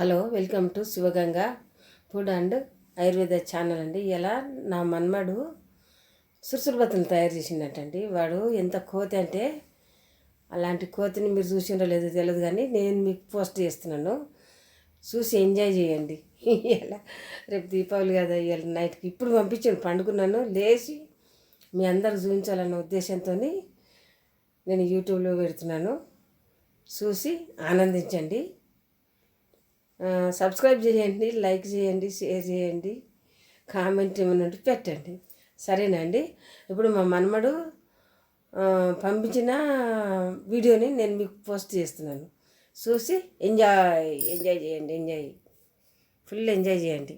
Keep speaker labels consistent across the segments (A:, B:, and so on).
A: Hello welcome to Sivaganga food and Ayurveda channel అండి. ఇలా నా మన్మడు సురుసురుబతులు తయారు చేసిండటండి. వాడు ఎంత కోతి అంటే అలాంటి కోతిని మీరు చూసిండో లేదో తెలియదు కానీ నేను మీకు పోస్ట్ చేస్తున్నాను. చూసి ఎంజాయ్ చేయండి. ఇలా రేపు దీపావళి కదా ఇవాళ నైట్కి ఇప్పుడు పంపించాను పండుకున్నాను లేచి మీ అందరు చూపించాలన్న ఉద్దేశంతో నేను యూట్యూబ్లో పెడుతున్నాను. చూసి ఆనందించండి. సబ్స్క్రైబ్ చేయండి లైక్ చేయండి షేర్ చేయండి కామెంట్ ఏమైనా ఉంటే పెట్టండి. సరేనండి ఇప్పుడు మా మనమడు పంపించిన వీడియోని నేను మీకు పోస్ట్ చేస్తున్నాను. చూసి ఎంజాయ్ ఎంజాయ్ చేయండి ఎంజాయ్. ఫుల్ ఎంజాయ్ చేయండి.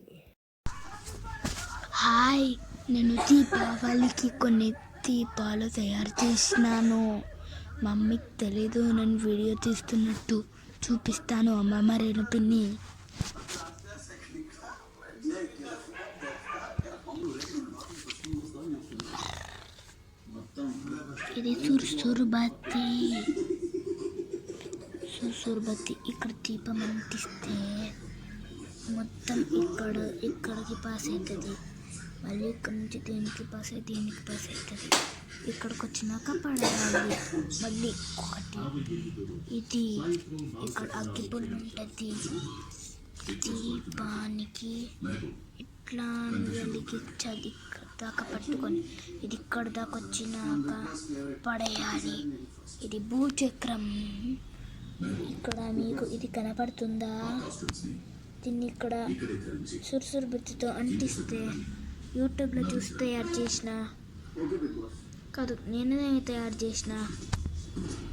B: హాయ్ నేను దీపావళికి కొన్ని దీపాలు తయారు చేసినాను. మమ్మీకి తెలీదు నేను వీడియో తీస్తున్నట్టు. చూపిస్తాను అమ్మ. రేణు పిన్ని. ఇది సుర్సురు బత్తి సుర్సురు బత్తి ఇక్కడ దీపం అంటిస్తే మొత్తం ఇక్కడ ఇక్కడికి పాస్ అవుతుంది. మళ్ళీ ఇక్కడ నుంచి దీనికి పాస్ అయితే దీనికి పాస్ అవుతుంది? ఇక్కడికి వచ్చినాక పడేయాలి మళ్ళీ ఒకటి ఇది ఇక్కడ అగ్గిపుల్లు ఉంటుంది దీపానికి ఇట్లా వెలిగించది దాకా పట్టుకొని ఇది ఇక్కడ దాకా వచ్చినాక పడేయాలి. ఇది భూచక్రం. ఇక్కడ మీకు ఇది కనపడుతుందా? దీన్ని ఇక్కడ సురుసురు బుద్ధితో అంటిస్తే యూట్యూబ్లో చూసి తయారు చేసిన కాదు నేనే తయారు చేసిన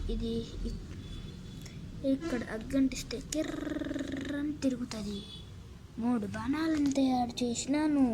B: ఇది ఇక్కడ అగ్గంటిస్తే కిర్రని తిరుగుతుంది మూడు బాణాలను తయారు చేసినాను